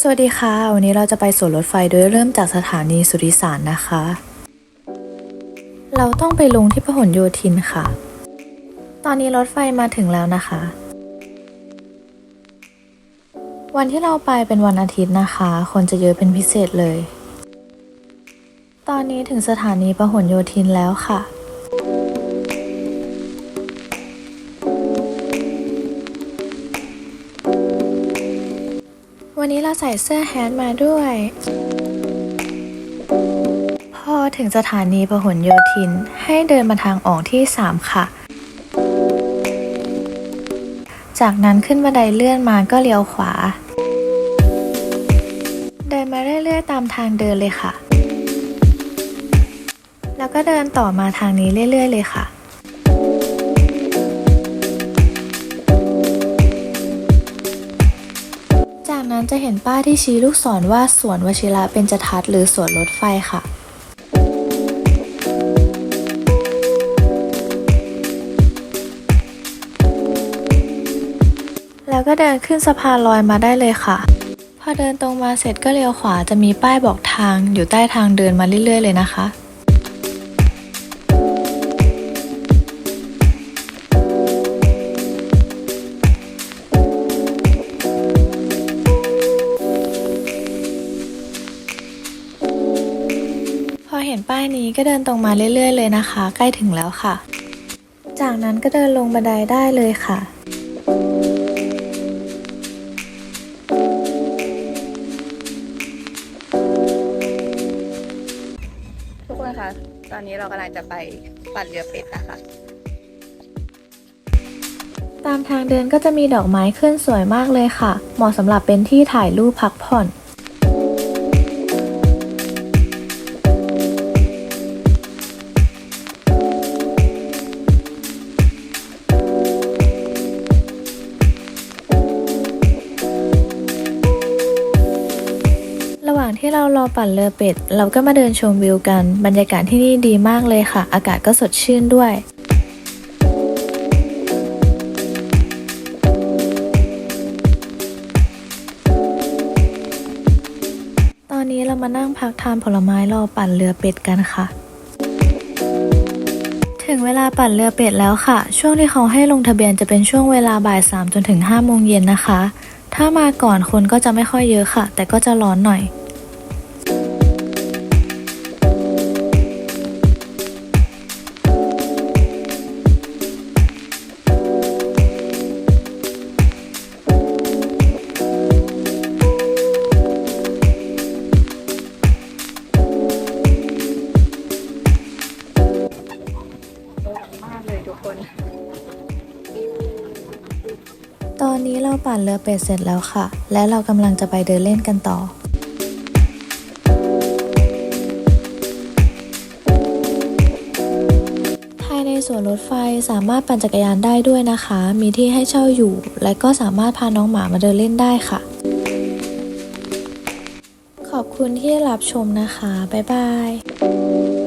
สวัสดีค่ะ วันนี้เราจะไปสวนรถไฟโดยเริ่มจากสถานีสุริสารนะคะ เราต้องไปลงที่พหลโยธินค่ะ ตอนนี้รถไฟมาถึงแล้วนะคะ วันที่เราไปเป็นวันอาทิตย์นะคะ คนจะเยอะเป็นพิเศษเลย ตอนนี้ถึงสถานีพหลโยธินแล้วค่ะ วันนี้เราใส่เสื้อแฮนด์มาด้วย พอถึงสถานีพหลโยธินให้เดินมาทางออกที่ 3 ค่ะ จากนั้นขึ้นบันไดเลื่อนมาก็เลี้ยวขวา เดินมาเรื่อยๆ ตามทางเดินเลยค่ะ แล้วก็เดินต่อมาทางนี้เรื่อย ๆ เลยค่ะ จะเห็นป้ายที่ชี้ลูกศรว่าสวนวชิระเบญจทัศน์หรือสวนรถไฟค่ะ แล้วก็เดินขึ้นสะพานลอยมาได้เลยค่ะ พอเดินตรงมาเสร็จก็เลี้ยวขวาจะมีป้ายบอกทางอยู่ใต้ทางเดินมาเรื่อยๆเลยนะคะ เห็นป้ายนี้ก็เดินตรงมาเรื่อย ๆ เลยนะคะ ใกล้ถึงแล้วค่ะ จากนั้นก็เดินลงบันไดได้เลยค่ะทุกคนคะตอนนี้เรากำลังจะไปปั่นเรือเป็ดนะคะ ตามทางเดินก็จะมีดอกไม้ขึ้นสวยมากเลยค่ะ เหมาะสำหรับเป็นที่ถ่ายรูปพักผ่อน ที่เรารอปั่นเรือเป็ด เราก็มาเดินชมวิวกัน บรรยากาศที่นี่ดีมากเลยค่ะ อากาศก็สดชื่นด้วยตอนนี้เรามานั่งพักทานผลไม้รอปั่นเรือเป็ดกันค่ะ ถึงเวลาปั่นเรือเป็ดแล้วค่ะ ช่วงที่เขาให้ลงทะเบียนจะเป็นช่วงเวลาบ่ายสามจนถึง5โมงเย็นนะคะ ถ้ามาก่อนคนก็จะไม่ค่อยเยอะค่ะ แต่ก็จะร้อนหน่อย ตอนนี้เราปั่นเรือเป็ดเสร็จแล้วค่ะ และเรากำลังจะไปเดินเล่นกันต่อภายในสวนรถไฟสามารถปั่นจักรยานได้ด้วยนะคะ มีที่ให้เช่าอยู่ และก็สามารถพาน้องหมามาเดินเล่นได้ค่ะ ขอบคุณที่รับชมนะคะ บ๊ายบาย